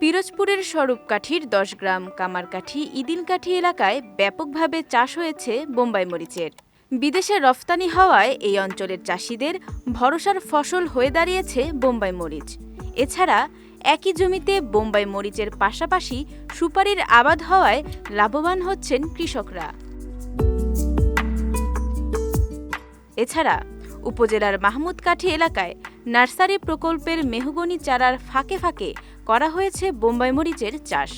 পিরোজপুরের স্বরূপকাঠির দশ গ্রাম কামারকাঠি ইদিলকাঠি এলাকায় ব্যাপকভাবে চাষ হয়েছে বোম্বাই মরিচের। বিদেশে রফতানি হওয়ায় এই অঞ্চলের চাষিদের ভরসার ফসল হয়ে দাঁড়িয়েছে বোম্বাই মরিচ। এছাড়া একই জমিতে বোম্বাই মরিচের পাশাপাশি সুপারির আবাদ হওয়ায় লাভবান হচ্ছেন কৃষকরা। এছাড়া উপজেলার মাহমুদকাঠি এলাকায় নার্সারি প্রকল্পের মেহগনি চারার ফাঁকে ফাঁকে করা হয়েছে বোম্বাই মরিচের চাষ।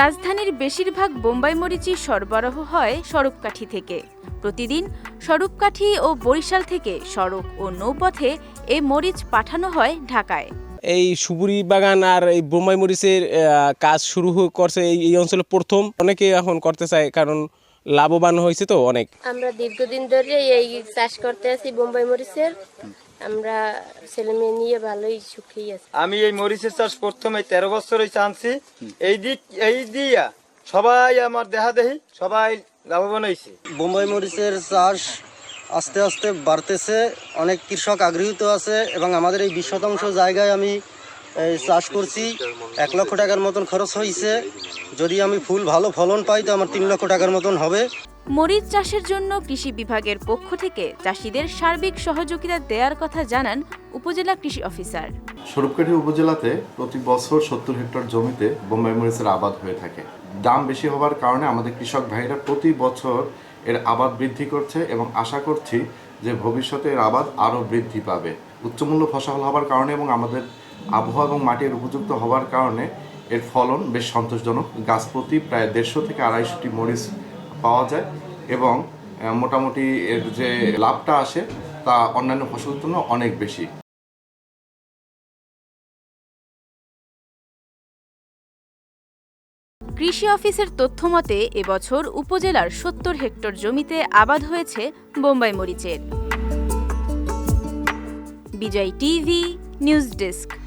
রাজধানীর বেশিরভাগ বোম্বাই মরিচই সরবরাহ হয় স্বরূপকাঠি থেকে। প্রতিদিন স্বরূপকাঠি ও বরিশাল থেকে সড়ক ও নৌপথে এ মরিচ পাঠানো হয় ঢাকায়। এই সুপুরি বাগান আর এই বোম্বাই মরিচের কাজ শুরু করছে এই অঞ্চলে প্রথম। অনেকে এখন করতে চায়, কারণ লাভবান হয়েছে তো অনেক? আমরা দীর্ঘদিন ধরে এই চাষ করতে আছি বোম্বাই মরিচের। আমরা ছেলে মেয়ে নিয়ে ভালোই সুখী আছি। আমি এই মরিচের চাষ প্রথমে তেরো বছর হয়েছে আনছি এই দিক এই দিয়া সবাই আমার দেখা দেখি সবাই লাভবান হয়েছে বোম্বাই মরিচের চাষ আস্তে আস্তে বাড়তেছে। অনেক কৃষক আগ্রহীত আছে এবং আমাদের এই বিশ শতাংশ জায়গায় আমি চাষ করছি এক লক্ষ টাকার মতন খরচ হয়েছে যদি আমি ফুল ভালো ফলন পাই তো আমার তিন লক্ষ টাকার মতন হবে। মরিচ চাষের জন্য কৃষি বিভাগের পক্ষ থেকে চাষিদের সার্বিক সহযোগিতা দেওয়ার কথা জানান উপজেলা কৃষি অফিসার। স্বরূপকাঠি উপজেলাতে প্রতি বছর সত্তর হেক্টর জমিতে বোম্বাই মরিচের আবাদ হয়ে থাকে। দাম বেশি হওয়ার কারণে আমাদের কৃষক ভাইরা প্রতি বছর এর আবাদ বৃদ্ধি করছে এবং আশা করছি যে ভবিষ্যতে এর আবাদ আরও বৃদ্ধি পাবে। উচ্চমূল্য ফসল হওয়ার কারণে এবং আমাদের আবহাওয়া এবং মাটির উপযুক্ত হওয়ার কারণে এর ফলন বেশ সন্তোষজনক। গাছ প্রতি প্রায় দেড়শো থেকে আড়াইশোটি মরিচ পাওয়া যায় এবং মোটামুটি এর যে লাভটা আসে তা অন্যান্য ফসলের তুলনায় অনেক বেশি। কৃষি অফিসের তথ্য মতে, এবছর উপজেলার সত্তর হেক্টর জমিতে আবাদ হয়েছে বোম্বাই মরিচের। Bijoy TV News disc.